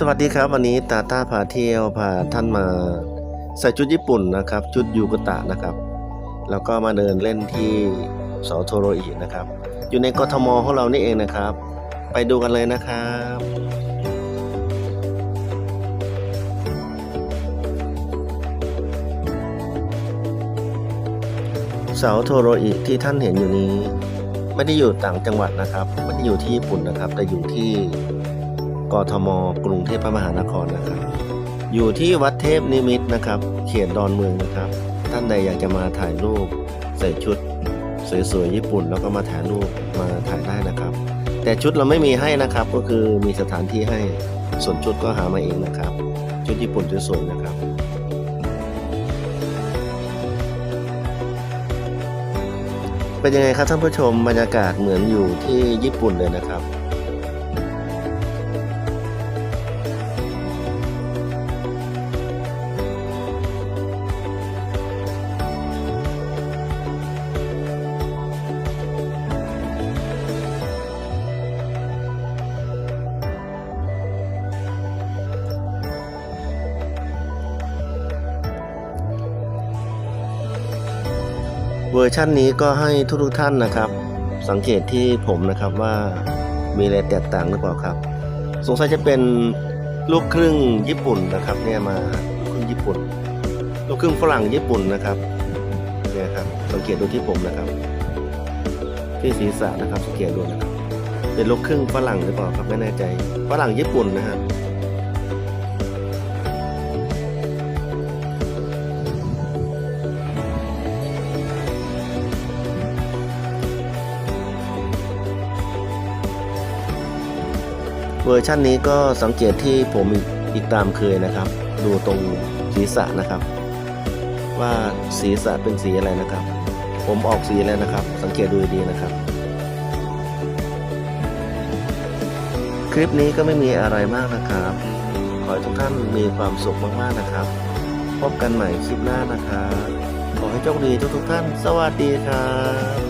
สวัสดีครับวันนี้ตาต้าพาเที่ยวพาท่านมาใส่ชุดญี่ปุ่นนะครับ ชุดยูกตะนะครับ แล้วก็มาเดินเล่นที่เสาโทโรอินะครับ อยู่ในกทมของเรานี่เองนะครับ ไปดูกันเลยนะครับเสาโทโรอิที่ท่านเห็นอยู่นี้ ไม่ได้อยู่ต่างจังหวัดนะครับ ไม่ได้อยู่ที่ญี่ปุ่นนะครับ แต่อยู่ที่ กทม กรุงเทพมหานครนะครับ อยู่ที่วัดเทพนิมิตนะครับ เขตดอนเมืองนะครับ ท่านใดอยากจะมาถ่ายรูปใส่ชุดสวยๆญี่ปุ่น แล้วก็มาถ่ายรูปมาถ่ายได้นะครับ แต่ชุดเราไม่มีให้นะครับ ก็คือมีสถานที่ให้ส่วนชุดก็หามาเองนะครับ ชุดญี่ปุ่นสวยๆนะครับเป็นยังไงครับท่านผู้ชมบรรยากาศเหมือนอยู่ที่ญี่ปุ่นเลยนะครับ เวอร์ชันนี้ก็ให้ทุกๆท่านนะครับ สังเกตที่ผมนะครับว่ามีอะไรแตกต่างหรือเปล่าครับ สงสัยจะเป็นลูกครึ่งญี่ปุ่นนะครับเนี่ยมาลูกครึ่งญี่ปุ่น ลูกครึ่งฝรั่งญี่ปุ่นนะครับเนี่ยครับสังเกตดูที่ผมนะครับ ที่ศีรษะนะครับสังเกตดูนะครับเป็นลูกครึ่งฝรั่งหรือเปล่าครับไม่แน่ใจฝรั่งญี่ปุ่นนะครับ เวอร์ชันนี้ก็สังเกตที่ผมอีกอีกตามเคยนะครับ ดูตรงศีรษะนะครับ ว่าศีรษะเป็นสีอะไรนะครับ ผมออกสีแล้วนะครับ สังเกตดูดีนะครับ คลิปนี้ก็ไม่มีอะไรมากนะครับ ขอให้ทุกท่านมีความสุขมากๆนะครับ พบกันใหม่คลิปหน้านะครับขอให้โชคดีทุกๆท่าน สวัสดีครับ